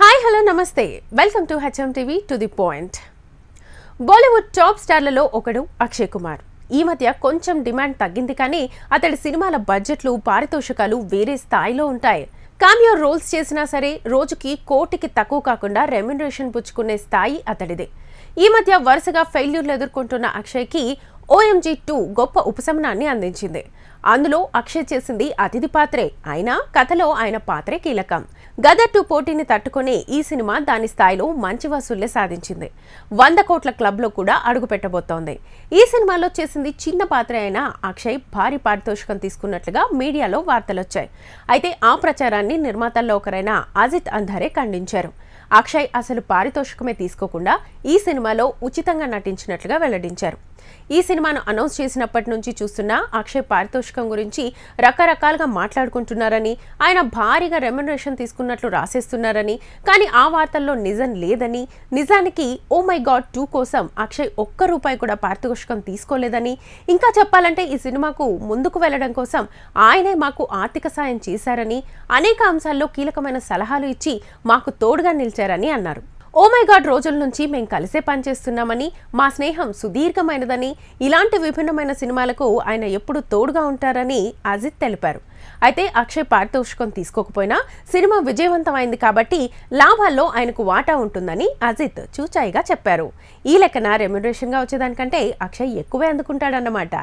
Hi hello నమస్తే. Welcome to HM TV to the point Bollywood top స్టార్లలో ఒకడు అక్షయ్ కుమార్. ఈ మధ్య కొంచెం డిమాండ్ తగ్గింది కానీ అతడి సినిమాల బడ్జెట్లు పారితోషికాలు వేరే స్థాయిలో ఉంటాయి. కామియో రోల్స్ చేసినా సరే రోజుకి కోటికి తక్కువ కాకుండా రెమ్యునరేషన్ పుచ్చుకునే స్థాయి అతడిదే. ఈ మధ్య వరుసగా ఫెయిల్యూర్లు ఎదుర్కొంటున్న అక్షయ్కి ఓఎంజీ టూ గొప్ప ఉపశమనాన్ని అందించింది. అందులో అక్షయ్ చేసింది అతిథి పాత్రే. అయినా కథలో ఆయన పాత్రే కీలకం. గదర్ టూ పోటీని తట్టుకునే ఈ సినిమా దాని స్థాయిలో మంచి వసూళ్ళే సాధించింది. వంద కోట్ల క్లబ్లో కూడా అడుగు పెట్టబోతోంది. ఈ సినిమాలో చేసింది చిన్న పాత్ర అయినా అక్షయ్ భారీ పారితోషికం తీసుకున్నట్లుగా మీడియాలో వార్తలొచ్చాయి. అయితే ఆ ప్రచారాన్ని నిర్మాతల్లో ఒకరైన అజిత్ అంధారే ఖండించారు. అక్షయ్ అసలు పారితోషికమే తీసుకోకుండా ఈ సినిమాలో ఉచితంగా నటించినట్లుగా వెల్లడించారు. ఈ సినిమాను అనౌన్స్ చేసినప్పటి నుంచి చూస్తున్న అక్షయ్ పారితోషికం గురించి రకరకాలుగా మాట్లాడుకుంటున్నారని ఆయన భారీగా రెమ్యునరేషన్ తీసుకున్నట్లు రాసేస్తున్నారని కానీ ఆ వార్తల్లో నిజం లేదని నిజానికి ఓ మై గాడ్ టూ కోసం అక్షయ్ ఒక్క రూపాయి కూడా పారితోషికం తీసుకోలేదని ఇంకా చెప్పాలంటే ఈ సినిమాకు ముందుకు వెళ్ళడం కోసం ఆయనే మాకు ఆర్థిక సాయం చేశారని అనేక అంశాల్లో కీలకమైన సలహాలు ఇచ్చి మాకు తోడుగా నిలిచారని అన్నారు. ఓ మై గాడ్ రోజుల నుంచి మేము కలిసే పనిచేస్తున్నామని మా స్నేహం సుదీర్ఘమైనదని ఇలాంటి విభిన్నమైన సినిమాలకు ఆయన ఎప్పుడు తోడుగా ఉంటారని అజిత్ తెలిపారు. అయితే అక్షయ్ పారితోషికం తీసుకోకపోయినా సినిమా విజయవంతమైంది కాబట్టి లాభాల్లో ఆయనకు వాటా ఉంటుందని అజిత్ చూచాయిగా చెప్పారు. ఈ లెక్కన రెమ్యునరేషన్గా వచ్చేదానికంటే అక్షయ్ ఎక్కువే అందుకుంటాడన్నమాట.